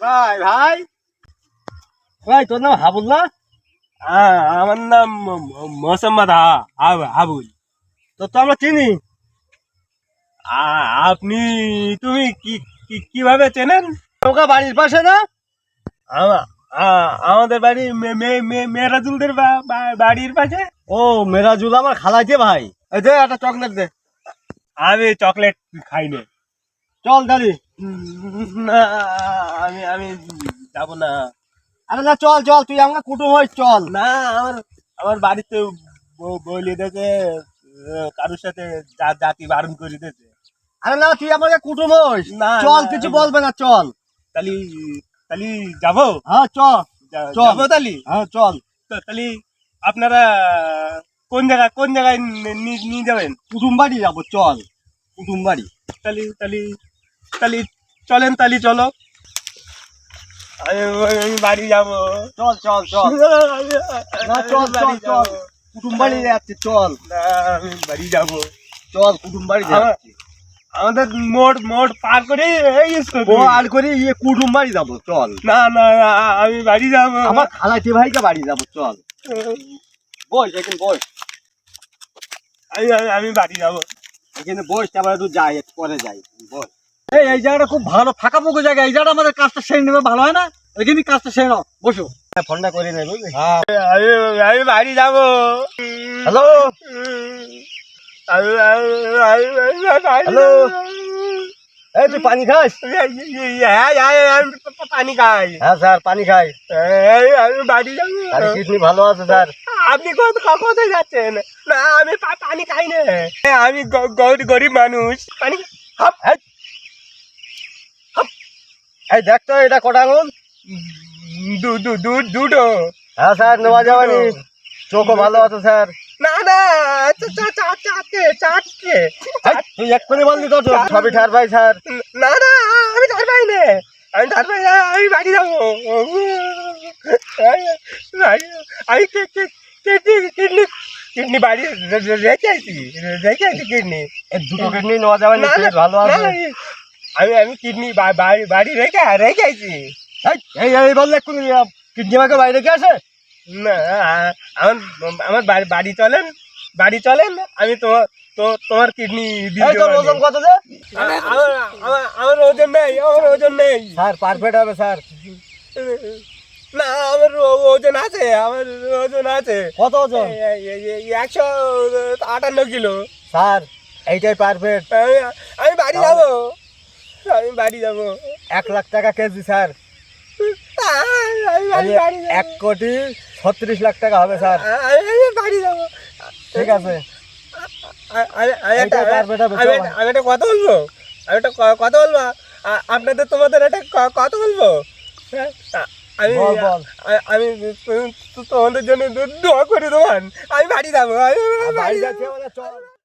ভাই ভাই। ভাই তোর নাম হাবুল্লাহ? হ্যাঁ আমার নাম মোসাম্মদ হাবুল। তো তো আমরা চিনি। আ- আপনি তুমি কি কীভাবে চেনেন? তোকা বাড়ির পাশে না? আমাদের বাড়ি মেরাজুলদের বাড়ির পাশে। ও মেরাজুল আমার খালাইছে ভাই। এই দে একটা চকলেট দে। আমি চকলেট খাই না চল দাঁড়ি না আমি যাব না। আরে না চল চল তুই আমার কুটুম হই চল। না আমার আমার বাড়িতে বলে আহ, কারোর সাথে জাতি বারণ করে দিয়েছে। আরে না তুই আমাকে কুটুম হইস না, চল কিছু বলবে না চল। তাহলে তাহলে যাব? হ্যাঁ চল। যাব তাহলে হ্যাঁ চল। তো তাহলে আপনারা কোন জায়গায় কোন জায়গায় নিয়ে যাবেন? কুটুম বাড়ি যাব চল। কুটুম বাড়ি। তাহলে তালি তাহলে চলেন তাহলে চলো। আমি বাড়ি যাব। চল চল চল। না চল চল বাড়ি চল। কুটুম বাড়ি যাচ্ছি চল। আমি বাড়ি যাব। চল কুটুম বাড়ি যাচ্ছি। আমাদের মোড় মোড় পার করে আর করে ইয়ে কুটুম বাড়ি যাব চল। না না আমি বাড়ি যাব। আমার খালাইতে ভাইকে বাড়ি যাব চল। বস এখানে বস। আমি আমি- আমি বাড়ি যাব। এখানে বস তারপরে একটু যাই পরে যাই। বস। এই এই জায়গাটা খুব ভালো ফাঁকা পুকো জায়গা। এই জায়গাটা আমাদের কাজটা সেরে নেবে ভালো হয় না? এখানে কাজটা সেরে নাও বসো। ফোনটা করে নেবে হ্যাঁ। আমি বাড়ি যাব। হ্যালো? হ্যালো? এই তুই পানি খাস? হ্যাঁ হ্যাঁ আমি পানি খাই। হ্যাঁ স্যার পানি খাই। এই, আমি বাড়ি যাব। কিডনি ভালো আছে স্যার। আপনি কোথায় যাচ্ছেন? না আমি পানি খাই না। আমি গরিব মানুষ। পানি হাপ এই, দেখ তো এটা কটা আঙুল দু- দু- দু- দুটো। হ্যাঁ স্যার নেওয়া যাবে নি চোখও ভালো আছে স্যার। না না চা- চাটকে চাটকে তুই এক্ষুনি বললি তো সবই ঠার ভাই স্যার। না না আমি ধার পাই না। আমি ধার পাই না আমি বাড়ি যাব। আমি- কিডনি কিডনি বাড়ি রেখে আইছি রেখে আইছি কিডনি। দুটো কিডনি নেওয়া যাবে না, ভালো আছে আমি আমি কিডনি বাড়ি বাড়ি রেখে রেখে আইছি। এই, এই বললে কিডনি আমাকে বাইরে কে আছে না আমার আমার বাড়ি বাড়ি চলেন বাড়ি চলেন আমি তোমার তো তোমার কিডনি ওজন কত যে? আমার ওজন নেই আমার ওজন নেই। স্যার পারফেক্ট হবে স্যার। না আমার ওজন আছে আমার ওজন আছে। কত ওজন? একশো আটান্ন কিলো। স্যার এইটাই পারফেক্ট আমি আমি বাড়ি যাব। বাড়ি যাব। এক লাখ টাকা কেজি স্যার। এক কোটি ছত্রিশ লাখ টাকা হবে স্যার। বাড়ি যাব ঠিক আছে আমি- একটা- কথা বলব? আমি একটা কথা বলব? আপনাদের তোমাদের একটা কথা বলব? হ্যাঁ? আমি আমি তোমাদের জন্য দোয়া করি তোমার। আমি বাড়ি যাব আমি বাড়ি যাচ্ছে